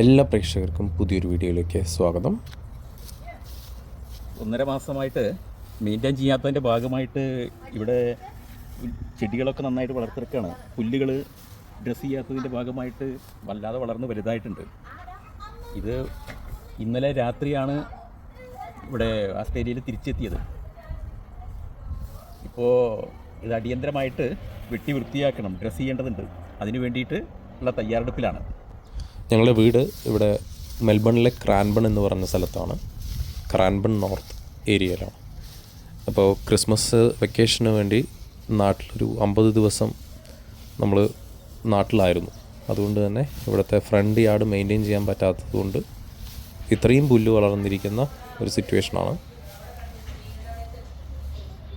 എല്ലാ പ്രേക്ഷകർക്കും പുതിയൊരു വീഡിയോയിലേക്ക് സ്വാഗതം. ഒന്നര മാസമായിട്ട് മെയിന്റെയിൻ ചെയ്യാത്തതിന്റെ ഭാഗമായിട്ട് ഇവിടെ ചെടികളൊക്കെ നന്നായിട്ട് വളർത്തിറക്കുകയാണ് പുല്ലുകൾ ഡ്രസ്സ് ചെയ്യാത്തതിന്റെ ഭാഗമായിട്ട് വല്ലാതെ വളർന്ന് വലുതായിട്ടുണ്ട്. ഇത് ഇന്നലെ രാത്രിയാണ് ഇവിടെ ആസ്ട്രേലിയയിൽ തിരിച്ചെത്തിയത്. ഇപ്പോൾ ഇത് അടിയന്തരമായിട്ട് വെട്ടി വൃത്തിയാക്കണം ഡ്രസ്സ് ചെയ്യേണ്ടതുണ്ട്. അതിന് വേണ്ടിയിട്ട് ഉള്ള തയ്യാറെടുപ്പിലാണ്. ഞങ്ങളുടെ വീട് ഇവിടെ മെൽബണിലെ ക്രാൻബൺ എന്ന് പറയുന്ന സ്ഥലത്താണ്. ക്രാൻബൺ നോർത്ത് ഏരിയയിലാണ്. അപ്പോൾ ക്രിസ്മസ് വെക്കേഷന് വേണ്ടി നാട്ടിലൊരു അമ്പത് ദിവസം നമ്മൾ നാട്ടിലായിരുന്നു. അതുകൊണ്ട് തന്നെ ഇവിടുത്തെ ഫ്രണ്ട് യാർഡ് മെയിന്റെയിൻ ചെയ്യാൻ പറ്റാത്തതുകൊണ്ട് ഇത്രയും പുല്ല് വളർന്നിരിക്കുന്ന ഒരു സിറ്റുവേഷനാണ്.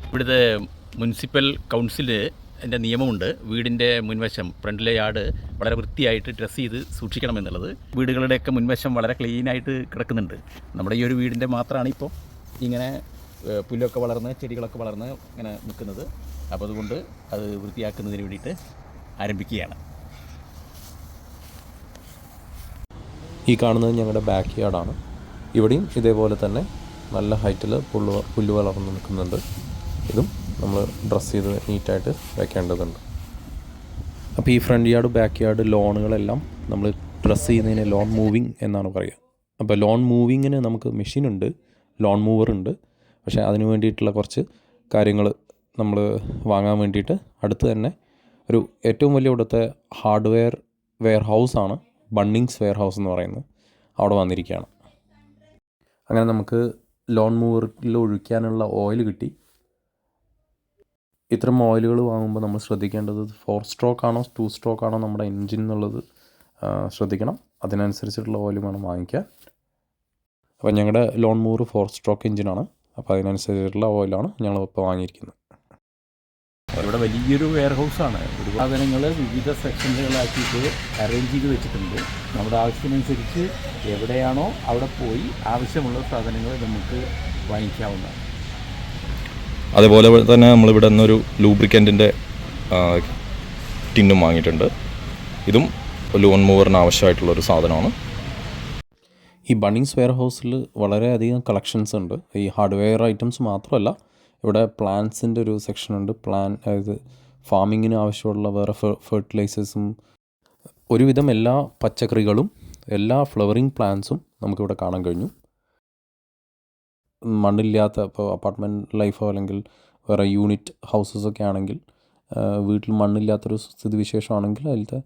ഇവിടുത്തെ മുനിസിപ്പൽ കൗൺസിൽ എന്റെ നിയമമുണ്ട്. വീടിന്റെ മുൻവശം ഫ്രണ്ടിലെ യാർഡ് വളരെ വൃത്തിയായിട്ട് ഡ്രസ്സ് ചെയ്ത് സൂക്ഷിക്കണം എന്നുള്ളത്. വീടുകളുടെയൊക്കെ മുൻവശം വളരെ ക്ലീനായിട്ട് കിടക്കുന്നുണ്ട്. നമ്മുടെ ഈ ഒരു വീടിന്റെ മാത്രമാണ് ഇപ്പോൾ ഇങ്ങനെ പുല്ലൊക്കെ വളർന്ന് ചെടികളൊക്കെ വളർന്ന് ഇങ്ങനെ നിൽക്കുന്നത്. അപ്പോൾ അതുകൊണ്ട് അത് വൃത്തിയാക്കുന്നതിന് വേണ്ടിയിട്ട് ആരംഭിക്കുകയാണ്. ഈ കാണുന്നത് ഞങ്ങളുടെ ബാക്ക് യാർഡാണ് ഇവിടെയും ഇതേപോലെ തന്നെ നല്ല ഹൈറ്റിൽ പുല്ല് പുല്ല് വളർന്ന് നിൽക്കുന്നുണ്ട്. ഇതും നമ്മൾ ഡ്രസ്സ് ചെയ്ത് നീറ്റായിട്ട് വെക്കേണ്ടതുണ്ട്. അപ്പോൾ ഈ ഫ്രണ്ട് യാർഡ് ബാക്ക് യാർഡ് ലോണുകളെല്ലാം നമ്മൾ ഡ്രസ്സ് ചെയ്യുന്നതിന് ലോൺ മൂവിങ് എന്നാണ് പറയുക. അപ്പോൾ ലോൺ മൂവിങ്ങിന് നമുക്ക് മെഷീനുണ്ട് ലോൺ മൂവർ ഉണ്ട്. പക്ഷേ അതിന് വേണ്ടിയിട്ടുള്ള കുറച്ച് കാര്യങ്ങൾ നമ്മൾ വാങ്ങാൻ വേണ്ടിയിട്ട് അടുത്ത് തന്നെ ഒരു ഏറ്റവും വലിയ ഇവിടുത്തെ ഹാർഡ്വെയർ വെയർ ഹൗസാണ് ബണ്ണിങ്സ് വെയർ ഹൗസ് എന്ന് പറയുന്നത്. അവിടെ വന്നിരിക്കുകയാണ്. അങ്ങനെ നമുക്ക് ലോൺ മൂവറിൽ ഒഴിക്കാനുള്ള ഓയിൽ കിട്ടി. ഇത്തരം ഓയിലുകൾ വാങ്ങുമ്പോൾ നമ്മൾ ശ്രദ്ധിക്കേണ്ടത് ഫോർ സ്ട്രോക്ക് ആണോ ടു സ്ട്രോക്ക് ആണോ നമ്മുടെ എൻജിൻ എന്നുള്ളത് ശ്രദ്ധിക്കണം. അതിനനുസരിച്ചിട്ടുള്ള ഓയിൽ വേണം വാങ്ങിക്കാൻ. അപ്പോൾ ഞങ്ങളുടെ ലോൺ മൂറ് ഫോർ സ്ട്രോക്ക് എൻജിനാണ് അപ്പോൾ അതിനനുസരിച്ചിട്ടുള്ള ഓയിലാണ് ഞങ്ങൾ ഇപ്പോൾ വാങ്ങിയിരിക്കുന്നത്. ഇവിടെ വലിയൊരു വെയർ ഹൗസാണ് ഒരു സാധനങ്ങൾ വിവിധ സെക്ഷനുകളാക്കിയിട്ട് അറേഞ്ച് ചെയ്ത് വെച്ചിട്ടുണ്ട്. നമ്മുടെ ആവശ്യത്തിനനുസരിച്ച് എവിടെയാണോ അവിടെ പോയി ആവശ്യമുള്ള സാധനങ്ങൾ നമുക്ക് വാങ്ങിക്കാവുന്നതാണ്. അതേപോലെ തന്നെ നമ്മളിവിടെ നിന്നൊരു ലൂബ്രിക്കന്റിന്റെ ടിന്നും വാങ്ങിയിട്ടുണ്ട്. ഇതും ലോൺ മൂവറിന് ആവശ്യമായിട്ടുള്ളൊരു സാധനമാണ്. ഈ ബണ്ണിങ്സ് വെയർ ഹൗസിൽ വളരെയധികം കളക്ഷൻസ് ഉണ്ട്. ഈ ഹാർഡ്വെയർ ഐറ്റംസ് മാത്രമല്ല ഇവിടെ പ്ലാന്റ്സിന്റെ ഒരു സെക്ഷൻ ഉണ്ട്. പ്ലാൻ അതായത് ഫാമിങ്ങിന് ആവശ്യമുള്ള വേറെ ഫെർട്ടിലൈസേഴ്സും ഒരുവിധം എല്ലാ പച്ചക്കറികളും എല്ലാ ഫ്ലവറിങ് പ്ലാന്റ്സും നമുക്കിവിടെ കാണാൻ കഴിഞ്ഞു. മണ്ണില്ലാത്ത ഇപ്പോൾ അപ്പാർട്ട്മെന്റ് ലൈഫോ അല്ലെങ്കിൽ വേറെ യൂണിറ്റ് ഹൗസസ് ഒക്കെ ആണെങ്കിൽ വീട്ടിൽ മണ്ണില്ലാത്തൊരു സ്ഥിതിവിശേഷമാണെങ്കിൽ അതിലത്തെ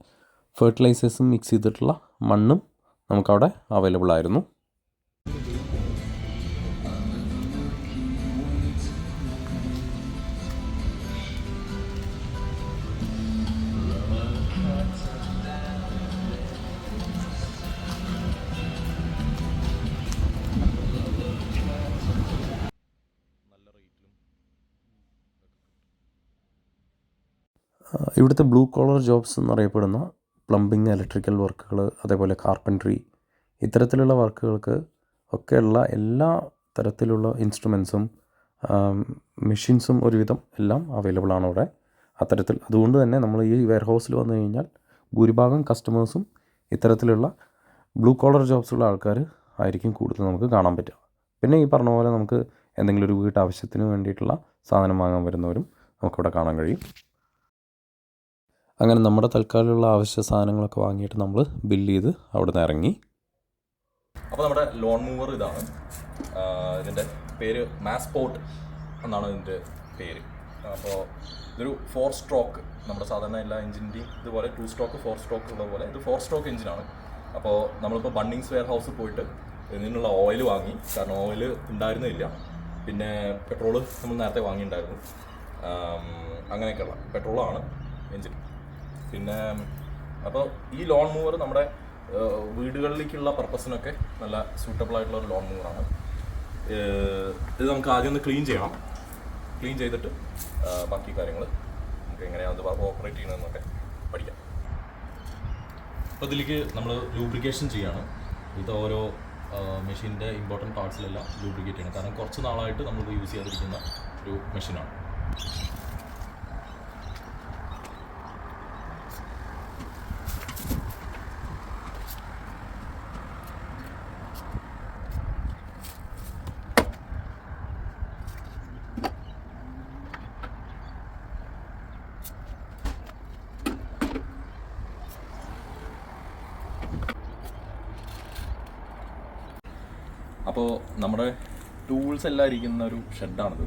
ഫെർട്ടിലൈസേഴ്സും മിക്സ് ചെയ്തിട്ടുള്ള മണ്ണും നമുക്കവിടെ അവൈലബിൾ ആയിരുന്നു. ഇവിടുത്തെ ബ്ലൂ കോളർ ജോബ്സ് എന്നറിയപ്പെടുന്ന പ്ലംബിങ് ഇലക്ട്രിക്കൽ വർക്കുകൾ അതേപോലെ കാർപ്പൻട്രി ഇത്തരത്തിലുള്ള വർക്കുകൾക്ക് ഒക്കെയുള്ള എല്ലാ തരത്തിലുള്ള ഇൻസ്ട്രുമെൻസും മെഷീൻസും ഒരുവിധം എല്ലാം അവൈലബിൾ ആണ് അവിടെ. അത്തരത്തിൽ അതുകൊണ്ട് തന്നെ നമ്മൾ ഈ വെയർ ഹൗസിൽ വന്നു കഴിഞ്ഞാൽ ഭൂരിഭാഗം കസ്റ്റമേഴ്സും ഇത്തരത്തിലുള്ള ബ്ലൂ കോളർ ജോബ്സുള്ള ആൾക്കാർ ആയിരിക്കും കൂടുതൽ നമുക്ക് കാണാൻ പറ്റുക. പിന്നെ ഈ പറഞ്ഞ പോലെ നമുക്ക് എന്തെങ്കിലും ഒരു വീട്ടാവശ്യത്തിന് വേണ്ടിയിട്ടുള്ള സാധനം വാങ്ങാൻ വരുന്നവരും നമുക്കിവിടെ കാണാൻ കഴിയും. അങ്ങനെ നമ്മുടെ തൽക്കാലമുള്ള ആവശ്യ സാധനങ്ങളൊക്കെ വാങ്ങിയിട്ട് നമ്മൾ ബില്ല് ചെയ്ത് അവിടെ നിന്ന് ഇറങ്ങി. അപ്പോൾ നമ്മുടെ ലോൺ മൂവർ ഇതാണ്. ഇതിന്റെ പേര് മാസ്പോർട്ട് എന്നാണ് ഇതിന്റെ പേര്. അപ്പോൾ ഇതൊരു ഫോർ സ്ട്രോക്ക് നമ്മുടെ സാധാരണ എല്ലാ എഞ്ചിന്റെയും ഇതുപോലെ ടു സ്ട്രോക്ക് ഫോർ സ്ട്രോക്ക് ഉള്ള പോലെ. ഇത് ഫോർ സ്ട്രോക്ക് എഞ്ചിനാണ് അപ്പോൾ നമ്മളിപ്പോൾ ബണ്ണിങ്സ് വെയർ ഹൗസിൽ പോയിട്ട് ഇതിനുള്ള ഓയിൽ വാങ്ങി. കാരണം ഓയിൽ ഉണ്ടായിരുന്നില്ല. പിന്നെ പെട്രോൾ നമ്മൾ നേരത്തെ വാങ്ങിയിട്ടുണ്ടായിരുന്നു. അങ്ങനെയൊക്കെയുള്ള പെട്രോളാണ് എഞ്ചിൻ പിന്നെ അപ്പോൾ ഈ ലോൺ മൂവർ നമ്മുടെ വീടുകളിലേക്കുള്ള പർപ്പസിനൊക്കെ നല്ല സൂട്ടബിൾ ആയിട്ടുള്ള ഒരു ലോൺ മൂവറാണ് ഇത് നമുക്ക് ആദ്യം ഒന്ന് ക്ലീൻ ചെയ്യണം. ക്ലീൻ ചെയ്തിട്ട് ബാക്കി കാര്യങ്ങൾ നമുക്ക് എങ്ങനെയാണ് അത് ഓപ്പറേറ്റ് ചെയ്യണമെന്നൊക്കെ പഠിക്കാം. അപ്പോൾ ഇതിലേക്ക് നമ്മൾ ലൂബ്രിക്കേഷൻ ചെയ്യാണ്. ഇത് ഓരോ മെഷീന്റെ ഇമ്പോർട്ടന്റ് പാർട്സിലെല്ലാം ലൂബ്രിക്കേറ്റ് ചെയ്യണം. കാരണം കുറച്ച് നാളായിട്ട് നമ്മൾ യൂസ് ചെയ്യാതിരിക്കുന്ന ഒരു മെഷീനാണ് അപ്പോൾ നമ്മുടെ ടൂൾസ് എല്ലാം ഇരിക്കുന്ന ഒരു ഷെഡാണിത്.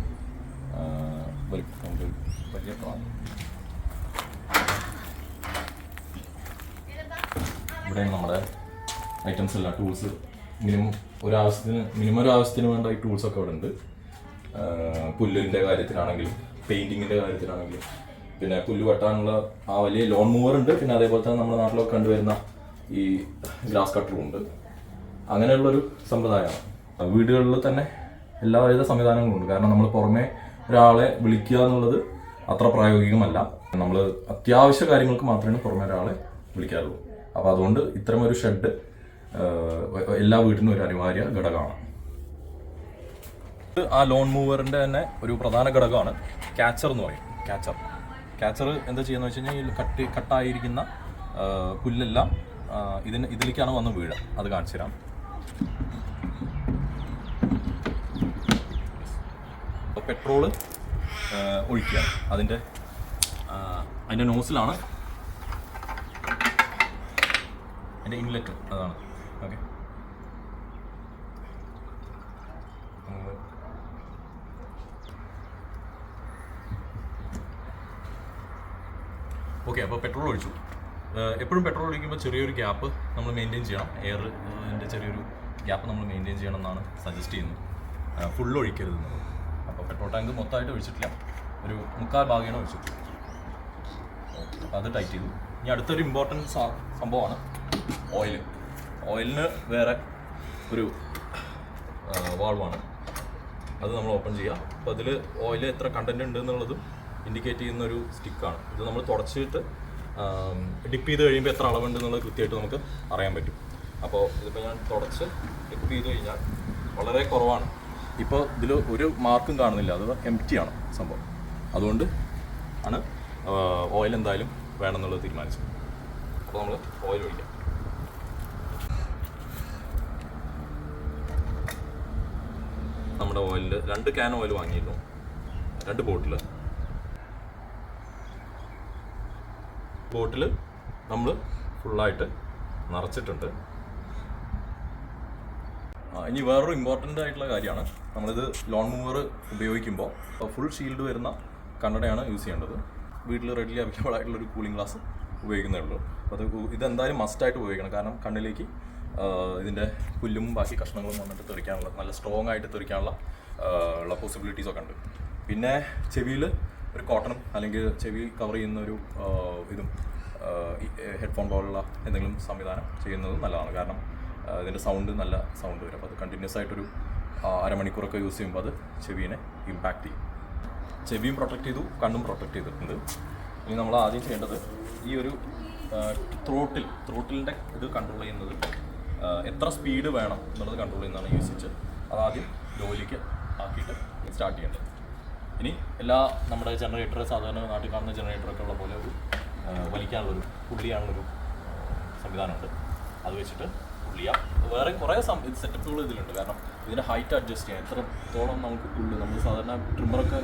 നമുക്ക് പരിചയപ്പെടാം. ഇവിടെ നമ്മുടെ ഐറ്റംസ് എല്ലാം ടൂൾസ് മിനിമം ഒരാവശ്യത്തിന് മിനിമം ഒരു ആവശ്യത്തിന് വേണ്ട ഈ ടൂൾസ് ഒക്കെ ഇവിടെ ഉണ്ട് പുല്ലിന്റെ കാര്യത്തിനാണെങ്കിലും പെയിന്റിങ്ങിന്റെ കാര്യത്തിനാണെങ്കിലും. പിന്നെ പുല്ല് വെട്ടാനുള്ള ആ വലിയ ലോൺ മൂവർ ഉണ്ട്. പിന്നെ അതേപോലെ തന്നെ നമ്മുടെ നാട്ടിലൊക്കെ കണ്ടുവരുന്ന ഈ ഗ്ലാസ് കട്ടറും ഉണ്ട്. അങ്ങനെയുള്ളൊരു സമ്പ്രദായമാണ്. വീടുകളിൽ തന്നെ എല്ലാവിധ സംവിധാനങ്ങളും ഉണ്ട് കാരണം നമ്മൾ പുറമെ ഒരാളെ വിളിക്കുക എന്നുള്ളത് അത്ര പ്രായോഗികമല്ല. നമ്മൾ അത്യാവശ്യ കാര്യങ്ങൾക്ക് മാത്രമേ പുറമെ ഒരാളെ വിളിക്കാറുള്ളൂ. അപ്പോൾ അതുകൊണ്ട് ഇത്തരം ഒരു ഷെഡ് എല്ലാ വീട്ടിനും ഒരു അനിവാര്യ ഘടകമാണ്. ആ ലോൺ മൂവറിന്റെ തന്നെ ഒരു പ്രധാന ഘടകമാണ്. ക്യാച്ചർ എന്ന് പറയും. ക്യാച്ചർ ക്യാച്ചർ എന്താ ചെയ്യുന്നത് വെച്ച് കഴിഞ്ഞാൽ കട്ട് കട്ടി കട്ടായിരിക്കുന്ന പുല്ലെല്ലാം ഇതിന് ഇതിലേക്കാണ് വന്ന് വീഴുക അത് കാണിച്ചു തരാം പെട്രോൾ ഒഴിക്കുക. അതിന്റെ അതിന്റെ നോസിലാണ് അതിന്റെ ഇൻലെറ്റ് അതാണ്. ഓക്കെ. ഓക്കെ അപ്പോൾ പെട്രോൾ ഒഴിച്ചു. എപ്പോഴും പെട്രോൾ ഒഴിക്കുമ്പോൾ ചെറിയൊരു ഗ്യാപ്പ് നമ്മൾ മെയിന്റെയിൻ ചെയ്യണം. എയർ അതിന്റെ ചെറിയൊരു ഗ്യാപ്പ് നമ്മൾ മെയിന്റെയിൻ ചെയ്യണം എന്നാണ് സജസ്റ്റ് ചെയ്യുന്നത്. ഫുൾ ഒഴിക്കരുത് എന്നുള്ളത്. പെട്രോൾ ടാങ്ക് മൊത്തമായിട്ട് ഒഴിച്ചിട്ടില്ല. ഒരു മുക്കാൽ ഭാഗമാണ് ഒഴിച്ചിട്ടുള്ളത് അത് ടൈറ്റ് ചെയ്തു. ഇനി അടുത്തൊരു ഇമ്പോർട്ടന്റ് സംഭവമാണ് ഓയിൽ. ഓയിലിന് വേറെ ഒരു വാൾവാണ് അത് നമ്മൾ ഓപ്പൺ ചെയ്യുക അപ്പോൾ അതിൽ ഓയിൽ എത്ര കണ്ടന്റ് ഉണ്ട് എന്നുള്ളതും ഇൻഡിക്കേറ്റ് ചെയ്യുന്ന ഒരു സ്റ്റിക്കാണ് ഇത് നമ്മൾ തുടച്ചിട്ട് ഡിപ്പ് ചെയ്ത് കഴിയുമ്പോൾ എത്ര അളവുണ്ട് എന്നുള്ളത് കൃത്യമായിട്ട് നമുക്ക് അറിയാൻ പറ്റും. അപ്പോൾ ഇതിപ്പോൾ ഞാൻ തുടച്ച് ഡിപ്പ് ചെയ്ത് കഴിഞ്ഞാൽ വളരെ കുറവാണ്. ഇപ്പോൾ ഇതിൽ ഒരു മാർക്കും കാണുന്നില്ല. അത് എം ആണ് സംഭവം. അതുകൊണ്ട് ആണ് ഓയിൽ എന്തായാലും വേണമെന്നുള്ളത് തീരുമാനിച്ചത്. അപ്പോൾ നമ്മൾ ഓയിൽ ഒഴിക്കാം. നമ്മുടെ ഓയിലിൽ രണ്ട് ക്യാൻ ഓയിൽ വാങ്ങിയിരുന്നു. രണ്ട് ബോട്ടിൽ ബോട്ടിൽ നമ്മൾ ഫുള്ളായിട്ട് നിറച്ചിട്ടുണ്ട്. ഇനി വേറൊരു ഇമ്പോർട്ടന്റ് ആയിട്ടുള്ള കാര്യമാണ്. നമ്മളിത് ലോൺ മൂവർ ഉപയോഗിക്കുമ്പോൾ ഫുൾ ഷീൽഡ് വരുന്ന കണ്ണടയാണ് യൂസ് ചെയ്യേണ്ടത്. വീട്ടിൽ റെഡിലി അവൈലബിൾ ആയിട്ടുള്ള ഒരു കൂളിംഗ് ഗ്ലാസ് ഉപയോഗിക്കുന്നേ ഉള്ളൂ. അപ്പോൾ അത് ഇതെന്തായാലും മസ്റ്റായിട്ട് ഉപയോഗിക്കണം. കാരണം കണ്ണിലേക്ക് ഇതിന്റെ പുല്ലും ബാക്കി കഷ്ണങ്ങളും വന്നിട്ട് തെറിക്കാനുള്ള നല്ല സ്ട്രോങ് ആയിട്ട് തെറിക്കാനുള്ള ഉള്ള പോസിബിലിറ്റീസ് ഒക്കെ ഉണ്ട്. പിന്നെ ചെവിയിൽ ഒരു കോട്ടണും അല്ലെങ്കിൽ ചെവി കവർ ചെയ്യുന്ന ഒരു ഇതും ഹെഡ്ഫോൺ പോലുള്ള എന്തെങ്കിലും സംവിധാനം ചെയ്യുന്നത് നല്ലതാണ്. കാരണം ഇതിന്റെ സൗണ്ട് നല്ല സൗണ്ട് വരും. അപ്പോൾ അത് കണ്ടിന്യൂസ് ആയിട്ടൊരു അരമണിക്കൂറൊക്കെ യൂസ് ചെയ്യുമ്പോൾ അത് ചെവിനെ ഇമ്പാക്റ്റ് ചെയ്യും. ചെവിയും പ്രൊട്ടക്ട് ചെയ്തു കണ്ണും പ്രൊട്ടക്ട് ചെയ്തിട്ടുണ്ട്. ഇനി നമ്മൾ ആദ്യം ചെയ്യേണ്ടത് ഈ ഒരു ത്രോട്ടിൽ ത്രോട്ടിലിന്റെ ഇത് കൺട്രോൾ ചെയ്യുന്നത് എത്ര സ്പീഡ് വേണം എന്നുള്ളത് കൺട്രോൾ ചെയ്യുന്നതാണ് യൂസ് വെച്ച് ആദ്യം ലോയിലേക്ക് ആക്കിയിട്ട് സ്റ്റാർട്ട് ചെയ്യേണ്ടത്. ഇനി എല്ലാ നമ്മുടെ ജനറേറ്റർ സാധാരണ നാട്ടിൽ കാണുന്ന ജനറേറ്ററൊക്കെ ഉള്ള പോലെ ഒരു വലിക്കാനുള്ളൊരു പുള്ളിയാനുള്ളൊരു സംവിധാനമുണ്ട്. അത് വെച്ചിട്ട് പുള്ളിയാം വേറെ കുറേ സെറ്റപ്പുകൾ ഇതിലുണ്ട്. കാരണം ഇതിന്റെ ഹൈറ്റ് അഡ്ജസ്റ്റ് ചെയ്യാം എത്രത്തോളം നമുക്ക് പുല്ല് നമ്മൾ സാധാരണ ട്രിമ്മറൊക്കെ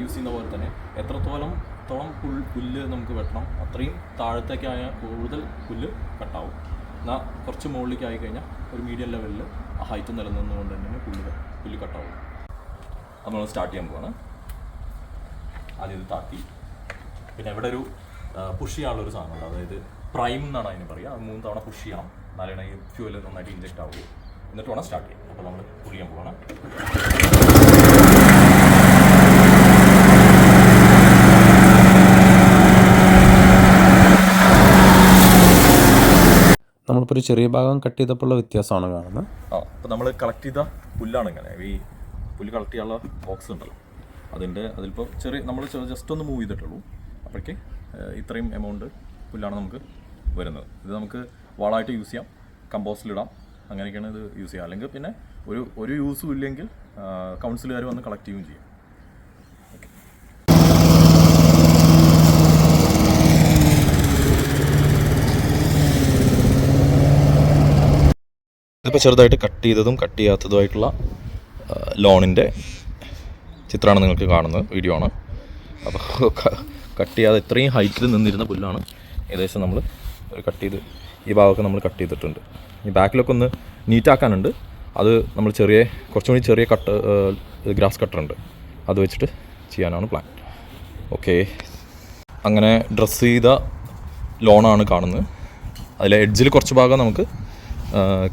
യൂസ് ചെയ്യുന്ന പോലെ തന്നെ എത്രത്തോളം തോളം പുൽ പുല്ല് നമുക്ക് വെട്ടണം അത്രയും താഴത്തേക്കായ കൂടുതൽ പുല്ല് കട്ടാവും. എന്നാൽ കുറച്ച് മുകളിലേക്ക് ആയി കഴിഞ്ഞാൽ ഒരു മീഡിയം ലെവലിൽ ഹൈറ്റ് നിലനിന്നുകൊണ്ട് തന്നെ പുല്ല് പുല്ല് കട്ടാവും. നമ്മൾ സ്റ്റാർട്ട് ചെയ്യാൻ പോവാണ്. ആദ്യം ഇത് താത്തി പിന്നെ ഇവിടെ ഒരു പുഷ് ചെയ്യാനുള്ള ഒരു സാധനമുണ്ട്. അതായത് പ്രൈം എന്നാണ് അതിന് പറയുക. മൂന്ന് തവണ പുഷ് ചെയ്യണം. എന്നാലാണ് ഈ ഫ്യൂവൽ നന്നായിട്ട് ഇഞ്ചക്ട് ആവുള്ളൂ എന്നിട്ട് വേണം സ്റ്റാർട്ട് ചെയ്യാം അപ്പോൾ നമ്മൾ പുളിയാൻ പോകണം നമ്മളിപ്പോൾ ഒരു ചെറിയ ഭാഗം കട്ട് ചെയ്തപ്പോഴുള്ള വ്യത്യാസമാണ് കാണുന്നത്. ആ അപ്പോൾ നമ്മൾ കളക്ട് ചെയ്ത പുല്ലാണ് ഇങ്ങനെ. ഈ പുല്ല് കളക്ട് ചെയ്യാനുള്ള ബോക്സ് ഉണ്ടല്ലോ. അതിന്റെ അതിലിപ്പോൾ ചെറിയ നമ്മൾ ജസ്റ്റ് ഒന്ന് മൂവ് ചെയ്തിട്ടുള്ളൂ. അപ്പോഴേക്ക് ഇത്രയും എമൗണ്ട് പുല്ലാണ് നമുക്ക് വരുന്നത്. ഇത് നമുക്ക് വളമായിട്ട് യൂസ് ചെയ്യാം. കമ്പോസ്റ്റിലിടാം അങ്ങനെയൊക്കെയാണ് ഇത് യൂസ് ചെയ്യുക. അല്ലെങ്കിൽ പിന്നെ ഒരു ഒരു യൂസും ഇല്ലെങ്കിൽ കൗൺസിലുകാർ വന്ന് കളക്ട് ചെയ്യുകയും ചെയ്യും. ഇതിപ്പോൾ ചെറുതായിട്ട് കട്ട് ചെയ്തതും കട്ട് ചെയ്യാത്തതുമായിട്ടുള്ള ലോണിന്റെ ചിത്രമാണ് നിങ്ങൾക്ക് കാണുന്നത്. വീഡിയോ ആണ്. അപ്പോൾ കട്ട് ചെയ്യാതെ ഇത്രയും ഹൈറ്റിൽ നിന്നിരുന്ന പുല്ലാണ് ഏകദേശം നമ്മൾ കട്ട് ചെയ്ത് ഈ ഭാഗമൊക്കെ നമ്മൾ കട്ട് ചെയ്തിട്ടുണ്ട്. ഈ ബാക്കിലൊക്കെ ഒന്ന് നീറ്റാക്കാനുണ്ട് അത് നമ്മൾ ചെറിയ കുറച്ചും കൂടി ചെറിയ കട്ട് ഗ്രാസ് കട്ടറുണ്ട് അത് വെച്ചിട്ട് ചെയ്യാനാണ് പ്ലാൻ ഓക്കെ അങ്ങനെ ഡ്രസ്സ് ചെയ്ത ലോണാണ് കാണുന്നത്. അതിലെ എഡ്ജിൽ കുറച്ച് ഭാഗം നമുക്ക്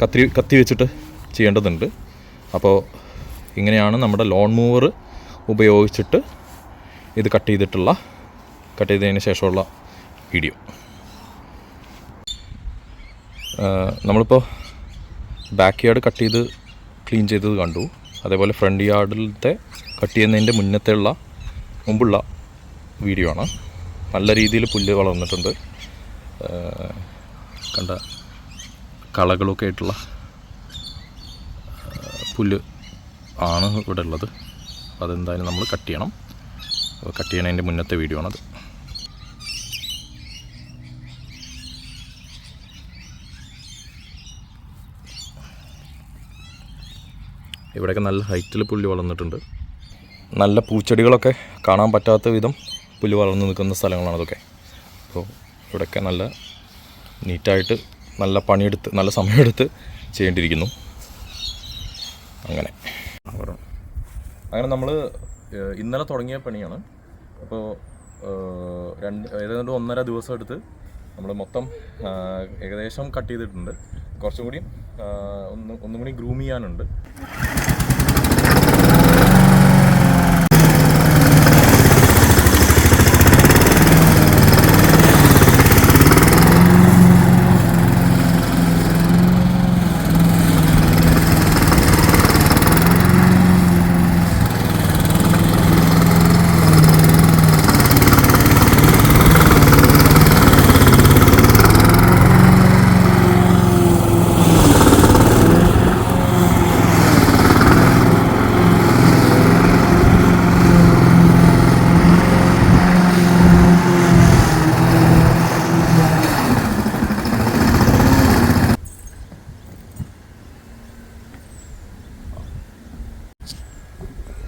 കത്തി കത്തി വെച്ചിട്ട് ചെയ്യേണ്ടതുണ്ട്. അപ്പോൾ ഇങ്ങനെയാണ് നമ്മുടെ ലോൺ മൂവർ ഉപയോഗിച്ചിട്ട് ഇത് കട്ട് ചെയ്തിട്ടുള്ള കട്ട് ചെയ്തതിന് ശേഷമുള്ള വീഡിയോ നമ്മളിപ്പോൾ ബാക്ക് യാർഡ് കട്ട് ചെയ്ത് ക്ലീൻ ചെയ്തത് കണ്ടു. അതേപോലെ ഫ്രണ്ട് യാർഡിലത്തെ കട്ട് ചെയ്യുന്നതിന്റെ മുന്നത്തെ ഉള്ള മുമ്പുള്ള വീഡിയോ ആണ്. നല്ല രീതിയിൽ പുല്ല് വളർന്നിട്ടുണ്ട്. കണ്ട കളകളൊക്കെ ആയിട്ടുള്ള പുല്ല് ആണ് ഇവിടെ ഉള്ളത്. അതെന്തായാലും നമ്മൾ കട്ട് ചെയ്യണം. കട്ട് ചെയ്യണതിന്റെ മുന്നത്തെ വീഡിയോ ആണത്. ഇവിടെയൊക്കെ നല്ല ഹൈറ്റിൽ പുല്ല് വളർന്നിട്ടുണ്ട്. നല്ല പൂച്ചെടികളൊക്കെ കാണാൻ പറ്റാത്ത വിധം പുല്ല് വളർന്നു നിൽക്കുന്ന സ്ഥലങ്ങളാണ് അതൊക്കെ അപ്പോൾ ഇവിടെയൊക്കെ നല്ല നീറ്റായിട്ട് നല്ല പണിയെടുത്ത് നല്ല സമയമെടുത്ത് ചെയ്യേണ്ടിയിരിക്കുന്നു. അങ്ങനെ. അങ്ങനെ നമ്മൾ ഇന്നലെ തുടങ്ങിയ പണിയാണ്. അപ്പോൾ രണ്ട് ഏതാണ്ട് ഒന്നര ദിവസം എടുത്ത് നമ്മൾ മൊത്തം ഏകദേശം കട്ട് ചെയ്തിട്ടുണ്ട്. കുറച്ചും കൂടി ഒന്ന് ഒന്നും കൂടി ഗ്രൂം ചെയ്യാനുണ്ട്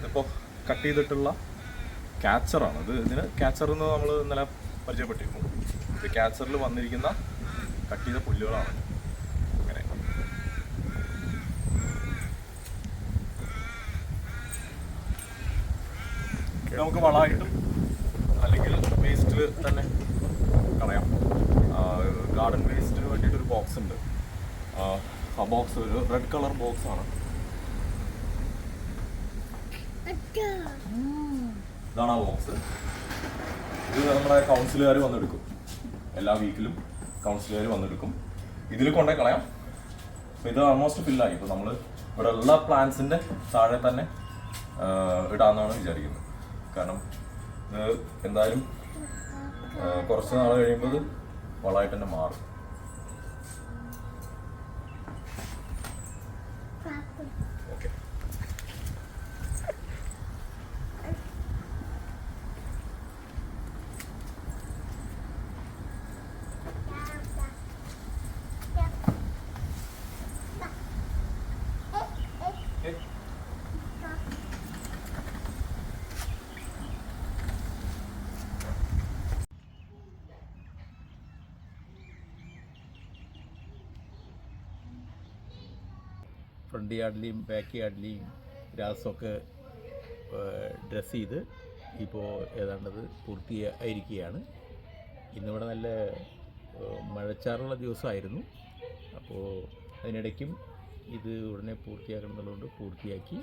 ഇപ്പോൾ കട്ട് ചെയ്തിട്ടുള്ള ക്യാച്ചറാണ്. ഇത് ഇതിന് ക്യാച്ചർ എന്ന് നമ്മൾ ഇന്നലെ പരിചയപ്പെട്ടിരുന്നു. ഇത് ക്യാച്ചറിൽ വന്നിരിക്കുന്ന കട്ട് ചെയ്ത പുല്ലുകളാണ്. അങ്ങനെ നമുക്ക് വളമായിട്ടും അല്ലെങ്കിൽ വേസ്റ്റിൽ തന്നെ കളയാം. ഗാർഡൻ വേസ്റ്റിന് വേണ്ടിയിട്ടൊരു ബോക്സ് ഉണ്ട്. ആ, ബോക്സ് ഒരു റെഡ് കളർ ബോക്സ് ആണ് ഇതാണ് ആ ബോക്സ് ഇത് നമ്മുടെ കൗൺസിലുകാർ വന്നെടുക്കും. എല്ലാ വീക്കിലും കൗൺസിലുകാർ വന്നെടുക്കും. ഇതിൽ കൊണ്ടേ കളയാം. ഇത് ഓൾമോസ്റ്റ് ഫില്ലായി ഇപ്പോൾ നമ്മൾ ഇവിടെ ഉള്ള പ്ലാന്റ്സിന്റെ താഴെ തന്നെ ഇടാന്നാണ് വിചാരിക്കുന്നത്. കാരണം ഇത് എന്തായാലും കുറച്ച് നാൾ കഴിയുമ്പോൾ വളമായിട്ട് തന്നെ മാറും ഓക്കെ ഫ്രണ്ട് യാർഡിലെയും ബാക്ക് യാർഡിലെയും ഗ്രാസൊക്കെ ഡ്രസ്സ് ചെയ്ത് ഇപ്പോൾ ഏതാണ്ടത് പൂർത്തിയായിരിക്കുകയാണ്. ഇന്നിവിടെ നല്ല മഴച്ചാറുള്ള ദിവസമായിരുന്നു. അപ്പോൾ അതിനിടയ്ക്കും ഇത് ഉടനെ പൂർത്തിയാക്കണം എന്നുള്ളതുകൊണ്ട് പൂർത്തിയാക്കി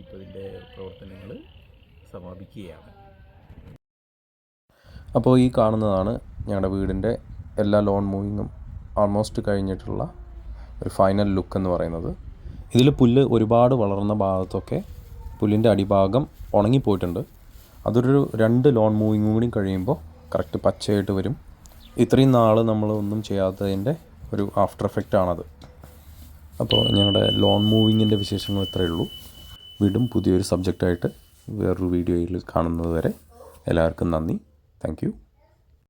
ഇപ്പോൾ ഇതിന്റെ പ്രവർത്തനങ്ങൾ സമാപിക്കുകയാണ്. അപ്പോൾ ഈ കാണുന്നതാണ് ഞങ്ങളുടെ വീടിന്റെ എല്ലാ ലോൺ മൂവിങ്ങും ആൾമോസ്റ്റ് കഴിഞ്ഞിട്ടുള്ള ഒരു ഫൈനൽ ലുക്ക് എന്ന് പറയുന്നത്. ഇതിൽ പുല്ല് ഒരുപാട് വളർന്ന ഭാഗത്തൊക്കെ പുല്ലിന്റെ അടിഭാഗം ഉണങ്ങിപ്പോയിട്ടുണ്ട്. അതൊരു രണ്ട് ലോൺ മൂവിങ് കൂടി കഴിയുമ്പോൾ കറക്റ്റ് പച്ചയായിട്ട് വരും. ഇത്രയും നാൾ നമ്മൾ ഒന്നും ചെയ്യാത്തതിന്റെ ഒരു ആഫ്റ്റർ എഫക്റ്റ് ആണത്. അപ്പോൾ ഞങ്ങളുടെ ലോൺ മൂവിങ്ങിന്റെ വിശേഷങ്ങൾ ഇത്രയേ ഉള്ളൂ. വീണ്ടും പുതിയൊരു സബ്ജക്റ്റായിട്ട് വേറൊരു വീഡിയോയിൽ കാണുന്നത് വരെ എല്ലാവർക്കും നന്ദി. താങ്ക്